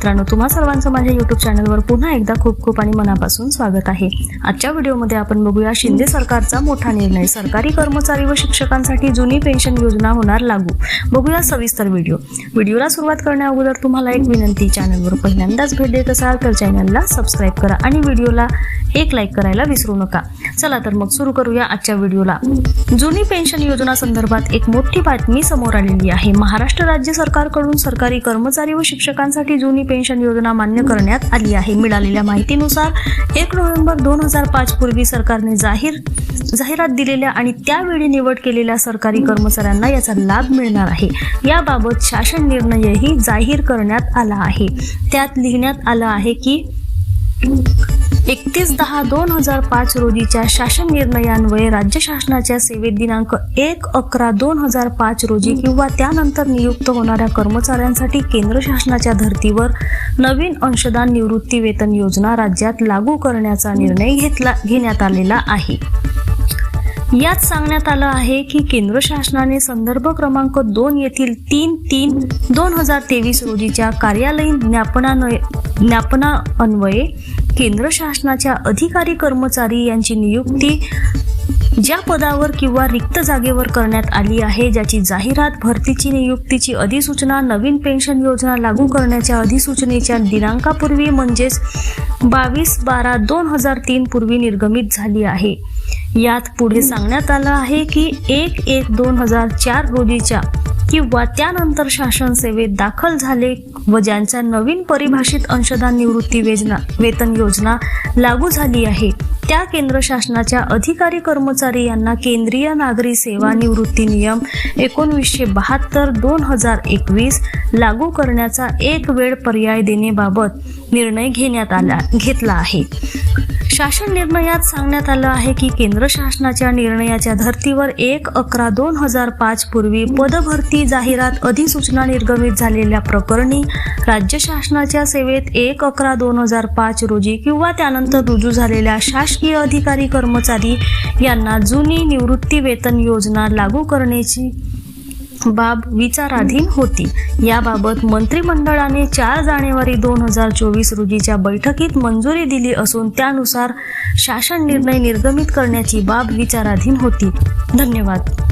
मित्रांनो तुम्हा सर्वांचं माझ्या युट्यूब चॅनलवर पुन्हा एकदा खूप खूप आणि मनापासून स्वागत आहे. आजच्या व्हिडिओमध्ये आपण बघूया शिंदे सरकारचा मोठा निर्णय. सरकारी कर्मचारी व शिक्षकांसाठी जुनी पेन्शन योजना होणार लागू. बघूया सविस्तर व्हिडिओ. व्हिडिओला सुरुवात करण्या अगोदर तुम्हाला एक विनंती चॅनलवर पहिल्यांदाच भेट देत असाल तर चॅनलला सबस्क्राईब करा आणि व्हिडिओला एक लाईक करायला विसरू नका. चला तर मग सुरू करूया आजच्या व्हिडिओला. जुनी पेन्शन योजना संदर्भात एक मोठी बातमी समोर आलेली आहे. महाराष्ट्र राज्य सरकारकडून सरकारी कर्मचारी व शिक्षकांसाठी जुनी पेन्शन योजना मान्य करण्यात आली आहे. मिळालेल्या माहितीनुसार एक नोव्हेंबर दोन हजार पाच पूर्वी सरकारने जाहीर जाहिरात दिलेल्या आणि त्यावेळी निवड केलेल्या सरकारी कर्मचाऱ्यांना याचा लाभ मिळणार आहे. याबाबत शासन निर्णयही जाहीर करण्यात आला आहे. त्यात लिहिण्यात आलं आहे की एकतीस दहा दोन हजार पाच रोजीच्या शासन निर्णयान्वये राज्य शासनाच्या सेवेत दिनांक एक अकरा दोन हजार पाच रोजी किंवा त्यानंतर नियुक्त होणाऱ्या कर्मचाऱ्यांसाठी केंद्र शासनाच्या धर्तीवर नवीन अंशदान निवृत्ती वेतन योजना राज्यात लागू करण्याचा निर्णय घेतला घेण्यात आलेला आहे. यात सांगण्यात आलं आहे की केंद्र शासनाने संदर्भ क्रमांक दोन येथील तीन तीन दोन हजार तेवीस रोजीच्या कार्यालयीन ज्ञापनान्वये ज्ञापना अन्वये केंद्र शासनाच्या अधिकारी कर्मचारी यांची नियुक्ती ज्या पदावर किंवा रिक्त जागेवर करण्यात आली आहे ज्याची जाहिरात भरतीची नियुक्तीची अधिसूचना नवीन पेन्शन योजना लागू करण्याच्या अधिसूचनेच्या दिनांकापूर्वी म्हणजेच बावीस बारा दोन हजार तीन पूर्वी निर्गमित झाली आहे. यात पुढे सांगण्यात आलं आहे की एक एक दोन हजार चार रोजीच्या किंवा त्यानंतर शासन सेवेत दाखल झाले व ज्यांच्या नवीन परिभाषित अंशदान निवृत्ती योजना वेतन योजना लागू झाली आहे. त्या केंद्र शासनाच्या अधिकारी कर्मचारी यांना केंद्रीय नागरी सेवा निवृत्ती नियम एकोणवीसशे बहात्तर दोन हजार एकवीस लागू करण्याचा एक वेळ पर्याय देण्याबाबत निर्णय घेण्यात आला घेतला आहे. शासन निर्णयात सांगण्यात आलं आहे की केंद्र शासनाच्या निर्णयाच्या धर्तीवर एक अकरा दोन हजार पाच पूर्वी पदभरती जाहिरात अधिसूचना निर्गमित झालेल्या प्रकरणी राज्य शासनाच्या सेवेत एक अकरा दोन हजार पाच रोजी किंवा त्यानंतर रुजू झालेल्या शासकीय अधिकारी कर्मचारी यांना जुनी निवृत्ती वेतन योजना लागू करण्याची बाब विचाराधीन होती. याबाबत मंत्रिमंडळाने चार जानेवारी दोन हजार चोवीस रोजीच्या बैठकीत मंजुरी दिली असून त्यानुसार शासन निर्णय निर्गमित करण्याची बाब विचाराधीन होती. धन्यवाद.